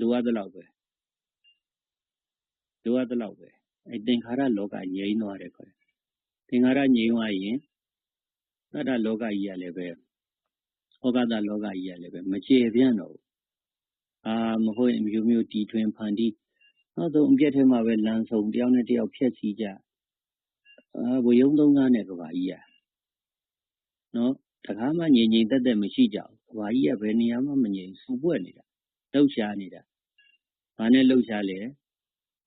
လိုအပ်သလောက်ပဲလိုအပ်သလောက်ပဲအဲသင်္ခါရလောကငြိမ်းသွားတယ်ခေါ်တယ်သင်္ခါရငြိမ်းသွားရင်သတ္တလောကကြီးကလည်းပဲဩဃတလောကကြီးကလည်းပဲမကျေပြန့်တော့ဘူးအာမဟုတ်ရင်မျိုးမျိုးတီထွင်ဖန်တီးနောက်ဆုံးအပြက်ထဲမှာပဲလမ်းဆုံးတယောက်နဲ့တယောက်ဖျက်ဆီးကြအာဝယုံသုံးကားနဲ့ကဘာကြီးอ่ะနော်တခါမှငြိမ်ငြိမ်သက်သက်မရှိကြဘူးကဘာကြီးကဘယ်နေရာမှမငြိမ်စူပွက်နေတာ လှုပ်ရှားနေတာဘာနဲ့လှုပ်ရှားလဲ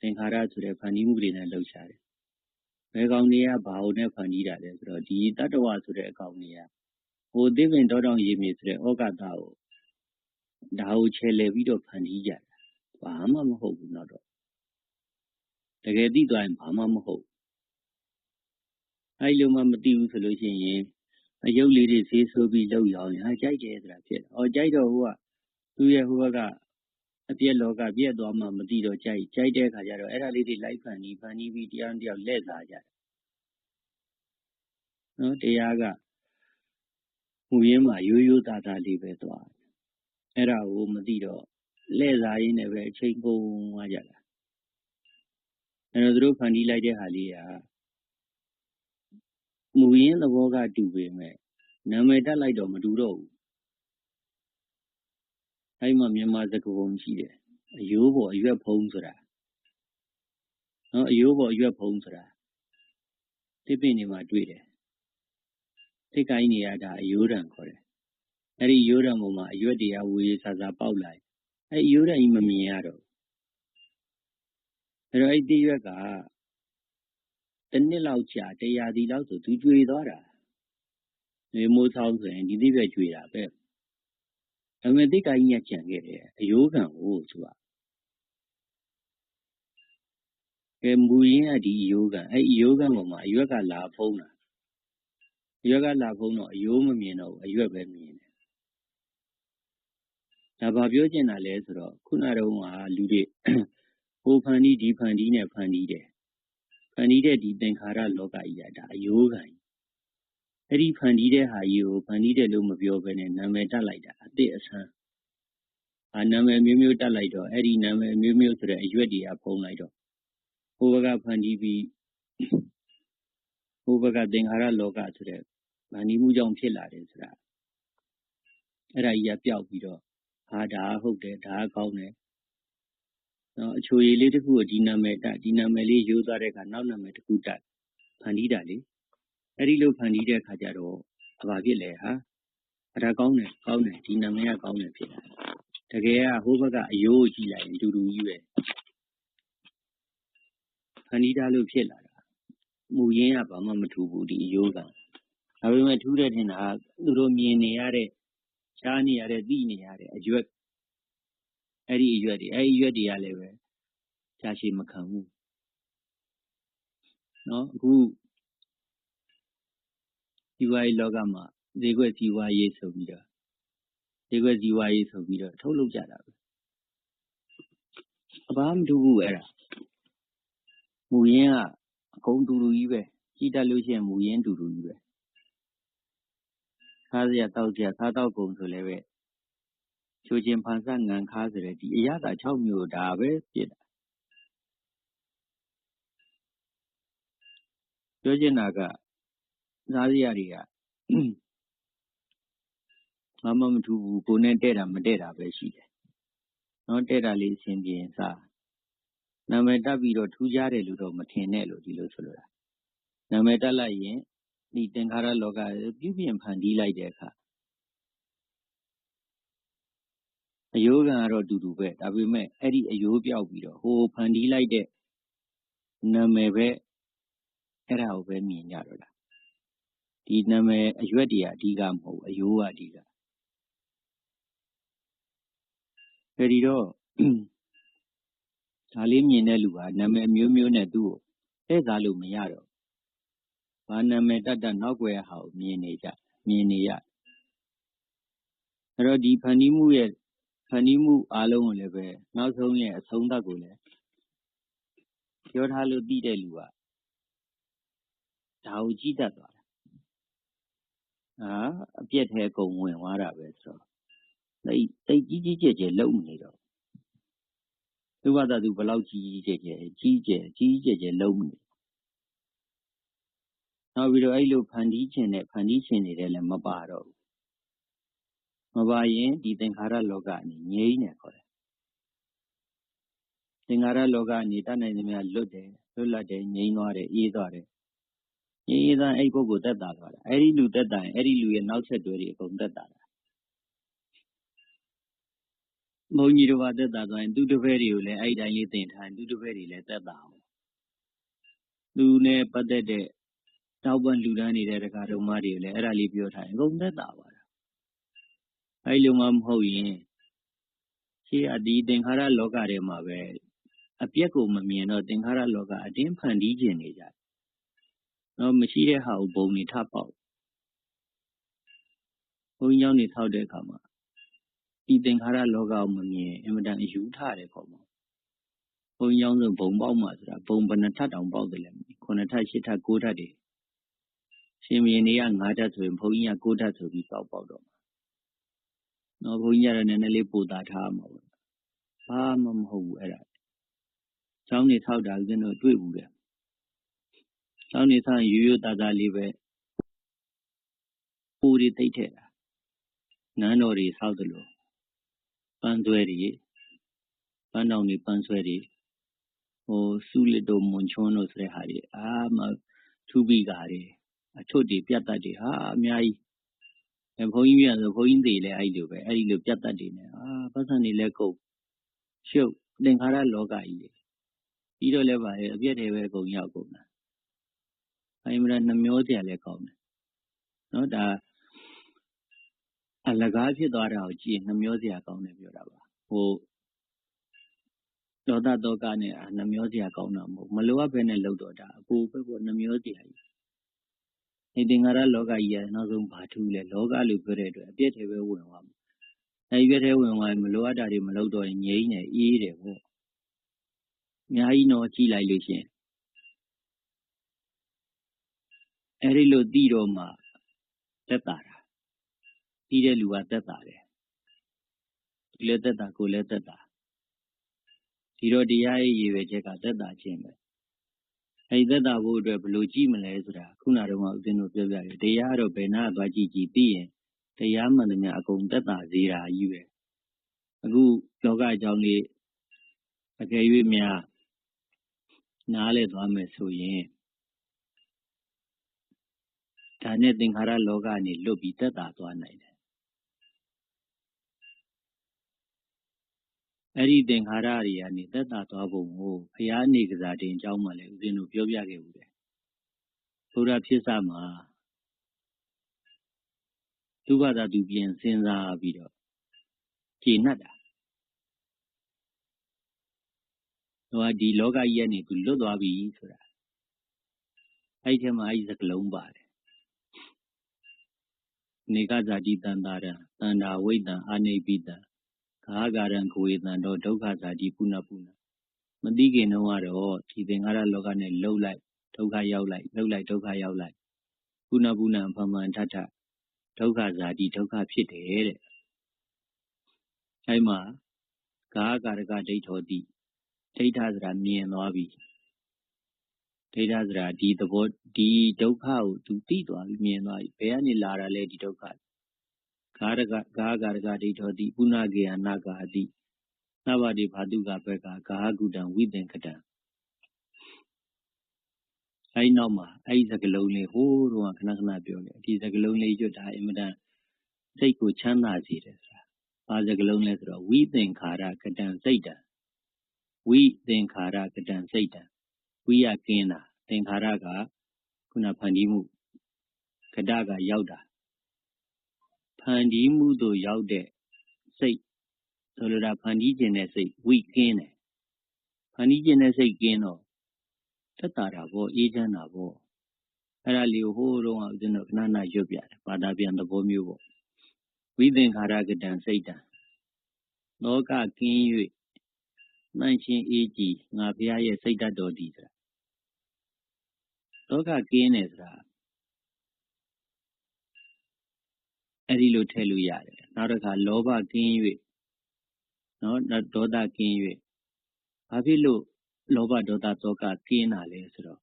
သင်္ခါရဆိုတဲ့ဖန်တီးမှုတွေနဲ့လှုပ်ရှားတယ်ဘယ်ကောင်တွေကဘာုံနဲ့ဖန်တီးတာလဲဆိုတော့ဒီတတ္တဝဆိုတဲ့အကောင်တွေကဟိုသိပင်တောတောင်ရေမြေဆိုတဲ့ဩဃတာကိုဒါကိုခြေလှယ်ပြီးတော့ဖန်တီးကြတာဘာမှမဟုတ်ဘူးတော့တော့တကယ်သိသွားရင်ဘာမှမဟုတ်အဲ့လိုမှမသိဘူးဆိုလို့ရှိရင်အယုတ်လေးတွေဈေးဆိုးပြီးလောက်ရောင်းရင်ဟာကြိုက်တယ်ဆိုတာဖြစ်တယ်။အော်ကြိုက်တော့ဟိုက သူ့ရဲ့ဟိုဘက်ကအပြည့်လောကပြည့်သွားမှမသိတော့ကြိုက်ကြိုက်တဲ့ခါကျတော့အဲ့ဒါလေးတွေလိုက်ဖန်ပြီးဖန်ပြီးပြီးတရားတယောက်လက်စားကြတယ်။နော်တရားကမူရင်းမှာရိုးရိုးသားသားလေးပဲသွားတယ်။အဲ့ဒါကိုမသိတော့လက်စားရင်းနဲ့ပဲအချိန်ကုန်သွားကြတာ။အဲ့တော့သူတို့ဖန်တီးလိုက်တဲ့ဟာလေးကမူရင်းသဘောကတူပေမဲ့နာမည်တက်လိုက်တော့မတူတော့ဘူး အဲ့မှာ မြန်မာစကားပုံရှိတယ်အယိုးပေါ်အရွက်ဖုံးဆိုတာနော်အယိုးပေါ်အရွက်ဖုံးဆိုတာတိပင်နေမှာတွေ့တယ်တိကိုင်းနေရတာအယိုးတံခေါ်တယ်အဲ့ဒီရိုးတံပေါ်မှာအရွက်တွေကဝေးဆာဆာပေါက်လာအဲ့ရိုးတံကြီးမမြင်ရတော့အဲ့တော့အဲ့ဒီရွက်ကတစ်နှစ်လောက်ကြာတရာသီလောက်ဆိုသူကျွေသွားတာနေမိုးဆောင်ဆိုရင်ဒီတိပဲကျွေတာပဲ ဒါပေမဲ့တိတ်ကိုင်းကြီးကကြံခဲ့တယ်အယိုးကံကိုသူကကဲမူရင်းကဒီအယိုးကံအဲ့အယိုးကံပေါ်မှာအရွက်ကလာဖုံးတာအရွက်ကလာဖုံးတော့အယိုးမမြင်တော့ဘူးအရွက်ပဲမြင်တယ်ဒါဘာပြောချင်တာလဲဆိုတော့ခုနတုန်းကလူတွေဟိုဖန်တီးဒီဖန်တီးနဲ့ဖန်တီးတယ်ဖန်တီးတဲ့ဒီသင်္ခါရလောကကြီးကဒါအယိုးခံ အဲ့ဒီဖန်တီးတဲ့ဟာကြီးကို ဖန်တီးတယ်လို့မပြောဘဲနဲ့ နာမည်တက်လိုက်တာအတိအဆန်းအာနာမည်မျိုးမျိုးတက်လိုက်တော့အဲ့ဒီနာမည်မျိုးမျိုးဆိုတဲ့အရွက်တွေကဖုံးလိုက်တော့ဟိုဘက်ကဖန်တီးပြီးဟိုဘက်ကသင်္ခါရလောကဆိုတဲ့ဗန္ဒီမှုကြောင့်ဖြစ်လာတယ်ဆိုတာအဲ့ဒါကြီးကပျောက်ပြီးတော့ဟာဒါဟုတ်တယ်ဒါကောင်းတယ်နော်အချိုရည်လေးတစ်ခုကိုဒီနာမည်တက်ဒီနာမည်လေးရိုးသွားတဲ့အခါနောက်နာမည်တစ်ခုတက်ဖန်တီးတာလေ အဲ့ဒီလိုဖန်တီးတဲ့အခါကျတော့အဘာဖြစ်လဲဟာအဲ့ဒါကောင်းတယ်ကောင်းတယ်ဒီနာမည်ကကောင်းတယ်ဖြစ်တာတကယ်ကဟိုဘက်ကအယိုးကြည့်လိုက်ရင်တူတူကြီးပဲဖန်တီးတာလို့ဖြစ်လာတာမူရင်းကဘာမှမထူဘူးဒီအယိုးကဒါပေမဲ့ထူးတဲ့ထင်တာသူတို့မြင်နေရတဲ့ရှားနေရတဲ့သိနေရတဲ့အရွက်အဲ့ဒီအရွက်တွေအဲ့ဒီအရွက်တွေကလည်းပဲကြာရှည်မခံဘူးနော်အခု ဒီဝါရေးလောကမှာဈေးကွက်စီးပွားရေးဆိုပြီးတော့ဈေးကွက်စီးပွားရေးဆိုပြီးတော့ထုတ်လုပ်ကြတာပဲအဘာမတူဘူးအဲ့ဒါမူရင်းကအကုန်တူတူကြီးပဲကြည့်တတ်လို့ရှိရင်မူရင်းတူတူကြီးပဲခါးစရာတောက်စရာခါးတောက်ကုန်ဆိုလည်းပဲချိုချင်းဖန်ဆတ်ငံခါဆိုတဲ့ဒီအရသာ6မျိုးဒါပဲဖြစ်တာပြောချင်တာက စားစရာတွေက ဘာမှမထူးဘူးကိုနဲ့တဲ့တာမတဲ့တာပဲရှိတယ်နော်တဲ့တာလေးအဆင်ပြေရင်စားနာမည်တက်ပြီးတော့ထူးခြားတယ်လို့တော့မထင်နဲ့လို့ဒီလိုဆိုလိုတာနာမည်တက်လိုက်ရင်ဒီသင်္ခါရလောကပြုပြင်ဖန်တီးလိုက်တဲ့အခါအယိုးကံကတော့တူတူပဲဒါပေမဲ့အဲ့ဒီအယိုးပြောက်ပြီးတော့ဟိုဖန်တီးလိုက်တဲ့နာမည်ပဲအဲ့ဒါကိုပဲမြင်ကြတော့တာ ဒီနာမည်အရွက်တွေကအဓိကမဟုတ်အယိုးကအဓိကအဲဒီတော့ဒါလေးမြင်တဲ့လူကနာမည်မျိုးမျိုးနဲ့သူ့ကိုဧည့်စားလို့မရတော့ဘာနာမည်တတ်တတ်နောက်ွယ်ဟာကိုမြင်နေကြမြင်နေရအဲ့တော့ဒီဖန်တီးမှုရဲ့ဖန်တီးမှုအားလုံးကိုလည်းပဲနောက်ဆုံးရဲ့အဆုံးသတ်ကိုလည်းပြောထားလို့သိတဲ့လူကဒါကိုကြည့်တတ်သွားတာ ဟာအပြက်ထဲကုန်ဝင်သွားတာပဲဆိုတော့တိတ်တိတ်ကြီးကြီးကျယ်ကျယ်လုံနေတော့သူ့ဘာသာသူဘယ်လောက်ကြီးကြီးကျယ်ကျယ်ကြီးကျယ်ကြီးကျယ်ကျယ်လုံးမနေနောက်ပြီးတော့အဲ့လိုဖန်တီးခြင်းနဲ့ဖန်တီးခြင်းတွေလည်းမပါတော့ဘူးမပါရင်ဒီသင်္ခါရလောကအနေငြိမ့်နေခေါ်တယ်သင်္ခါရလောကအနေတတ်နိုင်သမျှလွတ်တယ်လွတ်လပ်တယ်ငြိမ့်သွားတယ်အေးသွားတယ် ငြိမ့်အေးသွားအဲ့ပုဂ္ဂိုလ် သက်သာသွားတယ်အဲ့ဒီလူသက်သာရင် အဲ့ဒီလူရဲ့ နောက်ဆက်တွဲတွေ အကုန်သက်သာတာ ဘုန်းကြီးတို့ကသက်သာသွားရင် သူတပည့်တွေကိုလည်း အဲ့ဒီတိုင်းလေး သင်ထားရင် သူတပည့်တွေလည်း သက်သာအောင် သူနဲ့ပတ်သက်တဲ့တောက်ပံလူတန်းနေတဲ့တကားတော်မတွေလည်း အဲ့ဒါလေး ပြောထားရင် အကုန်သက်သာပါတာ အဲ့လိုမှ မဟုတ်ရင် ရှေ့အဒီသင်္ခါရလောကထဲမှာပဲ အပြက်ကို မမြင်တော့ သင်္ခါရလောက အတင်းဖန်တီးခြင်းနေကြတယ် နော်မရှိတဲ့ဟာကိုဘုံနေထပေါက်ဘုံကြောင့်နေထောက်တဲ့အခါမှာဒီသင်္ခါရလောကကိုမမြင်အင်မတန်အယူထတယ်ခေါ်မှာဘုံကြောင့်ဆိုဘုံပေါက်မှာဆိုတာဘုံဘယ်နှထပ်တောင်ပေါက်တယ်လဲခုနှစ်ထပ်ရှစ်ထပ်ကိုးထပ်တွေရှင်မင်းတွေက၅ဓာတ်ဆိုရင်ဘုန်းကြီးက၉ဓာတ်ဆိုပြီးပေါက်ပေါက်တော့မှာနော်ဘုန်းကြီးကတော့နည်းနည်းလေးပို့တာထားမှာပေါ့ဘာမှမဟုတ်ဘူးအဲ့ဒါကျောင်းနေထောက်တာဦးဇင်းတို့တွေ့ဘူးလေ ကျောင်းနေဆောင်းရိုးရိုးသားသားလေးပဲပူတွေသိပ်ထက်တာနန်းတော်တွေဆောက်တယ်လို့ပန်းဆွဲတွေပန်းတောင်တွေပန်းဆွဲတွေဟိုစုလစ်တို့မွန်ချွန်းတို့ဆိုတဲ့ဟာတွေအာမထူပိကာတွေအထွတ်တွေပြတ်တတ်တွေဟာအများကြီးအဲဘုန်းကြီးပြန်ဆိုဘုန်းကြီးတွေလည်းအဲ့လိုပဲအဲ့ဒီလိုပြတ်တတ်တွေနဲ့အာပတ်စံတွေလည်းကုန်ရှုပ်သင်္ခါရလောကကြီးတွေပြီးတော့လည်းပါရဲ့အပြည့်တွေပဲကုန်ရောက်ကုန်တာ အဲ့မလားနှမျောစရာလည်းကောင်းတယ်နော်ဒါအလကားဖြစ်သွားတာကိုကြည့်ရင်နှမျောစရာကောင်းတယ်ပြောတာပါဟိုဒေါသတောကနဲ့နှမျောစရာကောင်းတာမဟုတ်မလိုအပ်ဘဲနဲ့လှုပ်တော့တာအပူပဲပေါ့နှမျောစရာကြီးဒီသင်္ခါရလောကကြီးကနောက်ဆုံးဘာထူးလဲလောကလို့ပြောတဲ့အတွက်အပြည့်တွေပဲဝင်သွားမှာအဲဒီပြည့်တွေဝင်သွားရင်မလိုအပ်တာတွေမလုပ်တော့ရင်ငြိမ့်နေအေးတယ်ပေါ့အများကြီးတော့ကြည်လိုက်လို့ရှင် အဲဒီလိုသိတော့မှသက်တာတာသိတဲ့လူကသက်တာတယ်ဒီလည်းသက်တာကိုလည်းသက်တာဒီတော့တရားရဲ့ရည်ရွယ်ချက်ကသက်တာခြင်းပဲအဲဒီသက်တာဖို့အတွက်ဘယ်လိုကြည့်မလဲဆိုတာခုနကတော့ဦးဇင်းတို့ပြောပြတယ်တရားတော့ဘယ်နာသွားကြည့်ကြည့်သိရင်တရားမှန်သမျှအကုန်သက်တာစေတာကြီးပဲအခုလောကအကြောင်းလေးအကယ်၍များနားလဲသွားမယ်ဆိုရင် ဒါနဲ့သင်္ခါရလောကနေလွတ်ပြီးသက်တာသွားနိုင်တယ်အဲ့ဒီသင်္ခါရတွေကနေသက်တာသွားပုံကိုဘုရားနေကစားတင်အကြောင်းမှလည်းဦးဇင်းတို့ပြောပြခဲ့ဦးတယ်ဘုရားဖြစ်စမှာသူဘာသာသူပြင်စဉ်းစားပြီးတော့ကြည်နှက်တာဟိုကဒီလောကကြီးကနေသူလွတ်သွားပြီဆိုတာအဲ့ဒီထဲမှာအဲ့ဒီစကလုံးပါတယ် နေကဇာတိတန်တာရံတန္တာဝိတံအာနေပိတံဂါဂါရံကိုဝေတံတော့ဒုက္ခဇာတိပုဏ္ဏပုဏ္ဏမသိခင်တော့ကတော့ဒီသင်္ခါရလောကနဲ့လှုပ်လိုက်ဒုက္ခရောက်လိုက်လှုပ်လိုက်ဒုက္ခရောက်လိုက်ပုဏ္ဏပုဏ္ဏဖမန်ထထဒုက္ခဇာတိဒုက္ခဖြစ်တယ်တဲ့အဲ့မှာဂါဂါရကဒိဋ္ဌောတိဒိဋ္ဌဆိုတာမြင်သွားပြီ ဒိဋ္ဌဆိုတာ ဒီသဘောဒီဒုက္ခကိုသူသိသွားပြီမြင်သွားပြီဘယ်ကနေလာတာလဲဒီဒုက္ခဂါရကဂါဂါရကဒိဋ္ဌောတိပုဏ္ဏကေယနာကာတိသဗ္ဗတိဘာတုကဘက်ကဂါဟုတံဝိသင်္ကတံအဲဒီနောက်မှာအဲဒီစကလုံးလေးဟိုးတော့ခဏခဏပြောတယ်ဒီစကလုံးလေးကျွတ်တာအင်မတန်စိတ်ကိုချမ်းသာစေတယ်ဆိုတာဘာစကလုံးလဲဆိုတော့ဝိသင်္ခါရကတံစိတ်တံဝိသင်္ခါရကတံစိတ်တံ ဝိရကင်းတာသင်္ခါရကခုနဖန်တီးမှုကတကရောက်တာဖန်တီးမှုတို့ရောက်တဲ့စိတ်ဆိုလိုတာဖန်တီးခြင်းတဲ့စိတ်ဝိကင်းတယ်ဖန်တီးခြင်းတဲ့စိတ်ကင်းတော့သက်တာတာပေါ့အေးချမ်းတာပေါ့အဲ့ဒါလေးကိုဟိုးတော့ဦးဇင်းတို့ခဏခဏရွတ်ပြတယ်ဘာသာပြန်သဘောမျိုးပေါ့ဝိသင်္ခါရကတံစိတ်တံလောကကင်း၍မှန်ချင်းအေးကြည်ငါဘုရားရဲ့စိတ်ဓာတ်တော်ဒီဆိုတာ လောကကင်းတယ်ဆိုတာအဲ့ဒီလိုထည့်လို့ရတယ်နောက်တစ်ခါလောဘကင်း၍နော်ဒေါသကင်း၍ဘာဖြစ်လို့လောဘဒေါသသောကကင်းတာလဲဆိုတော့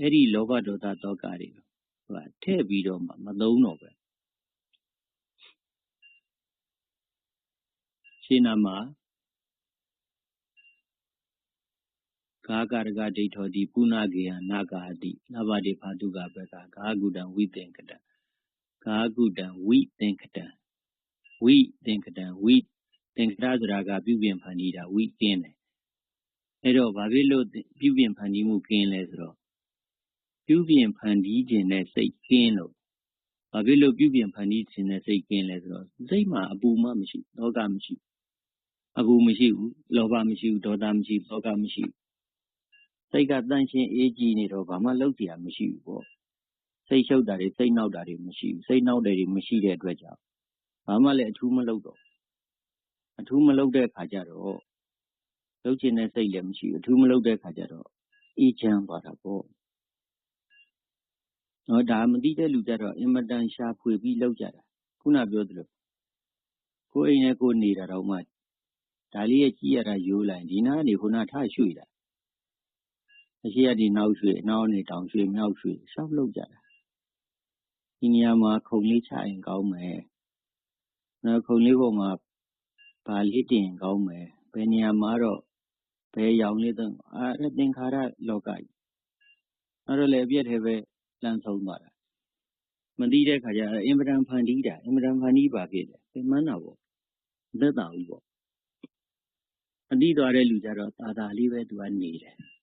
အဲ့ဒီလောဘဒေါသသောကတွေဟိုကထည့်ပြီးတော့မှမသုံးတော့ပဲရှင်းနာမှာ ဂါကရကဒိဋ္ဌောတိပုဏ္ဏကေယနာဂာတိနဗတိဖာတုကဘကဂါကုတံဝိသင်္ကတံဂါကုတံဝိသင်္ကတံဝိသင်္ကတံဝိသင်္ကတဆိုတာကပြုပြင်ဖန်တီးတာဝိကင်းတယ်အဲ့တော့ဘာဖြစ်လို့ပြုပြင်ဖန်တီးမှုကင်းလဲဆိုတော့ပြုပြင်ဖန်တီးခြင်းနဲ့စိတ်ကင်းလို့ဘာဖြစ်လို့ပြုပြင်ဖန်တီးခြင်းနဲ့စိတ်ကင်းလဲဆိုတော့စိတ်မှာအပူမှမရှိလောကမရှိအပူမရှိဘူးလောဘမရှိဘူးဒေါသမရှိဘူးလောကမရှိဘူး စိတ်ကတန့်ရှင်းအေးကြည်နေတော့ဘာမှလုပ်เสียမရှိဘူးပေါ့စိတ်ရှုပ်တာတွေစိတ်နောက်တာတွေမရှိဘူးစိတ်နောက်တယ်တွေမရှိတဲ့အတွက်ကြောင့်ဘာမှလည်းအထူးမလုပ်တော့အထူးမလုပ်တဲ့ခါကျတော့လုပ်ချင်တဲ့စိတ်လည်းမရှိဘူးအထူးမလုပ်တဲ့ခါကျတော့အေးချမ်းသွားတာပေါ့နော်ဒါမသိတဲ့လူကြတော့အင်မတန်ရှာဖွေပြီးလောက်ကြတာခုနပြောသလိုကိုယ်အိမ်နဲ့ကိုယ်နေတာတော့မှဒါလေးရဲ့ကြည့်ရတာရိုးလိုက်ဒီနားနေခုနထရွှေ့တာ အရှိရဒီနောက်ရွှေ့နောက်နေတောင်ရွှေ့မြောက်ရွှေ့ရှောက်လောက်ကြတာဒီနေရာမှာခုံလေးချရင်ကောင်းမယ်နော်ခုံလေးပေါ်မှာဗာလေးတင်ကောင်းမယ်ဘယ်နေရာမှာတော့ဘယ်ရောင်လေးတော့အဲသင်္ခါရလောကကြီးအဲ့တော့လေအပြည့်ထဲပဲလမ်းဆုံးသွားတာမသိတဲ့ခါကျတော့အင်မတန်ဖန်တီးတာအင်မတန်ဖန်တီးပါဖြစ်တယ်ပြန်မှန်းတာပေါ့သက်သာဘူးပေါ့အတိသွားတဲ့လူကြတော့သာသာလေးပဲသူကနေတယ်နော်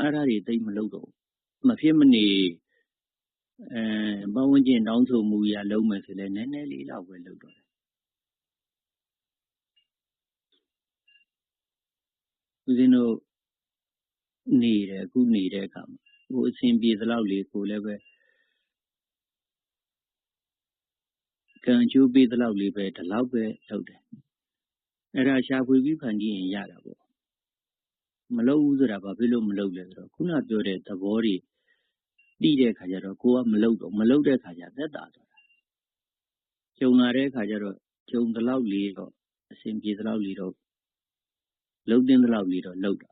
အဲ့ဒါတွေ သိမလို့တော့မဖြစ်မနေအဲပဝန်းကျင်တောင်းဆိုမှုရလုံးမယ်ဆိုလဲနည်းနည်းလေးတော့ပဲ လုပ်တော့တယ် ဦးဇင်းတို့နေတယ်အခုနေတဲ့အခါမှာ ကိုအစဉ်ပြေသလောက်လေး ကိုလည်းပဲ ကံကျိုးပေးသလောက်လေးပဲ ဒီလောက်ပဲလုပ်တယ် အဲ့ဒါ ရှာဖွေပြီး ဖန်တီးရင် ရတာပေါ့ မလုပ်ဘူးဆိုတာ ဘာဖြစ်လို့မလုပ်လဲဆိုတော့ ခုနပြောတဲ့ သဘောတွေတိတဲ့ခါကျတော့ ကိုကမလုပ်တော့မလုပ်တဲ့ခါကျ သက်သာသွားတာဂျုံလာတဲ့ခါကျတော့ဂျုံသလောက်လေးတော့အစဉ်ပြေသလောက်လေးတော့ လုံးတင်းသလောက်လေးတော့ လုပ်တာ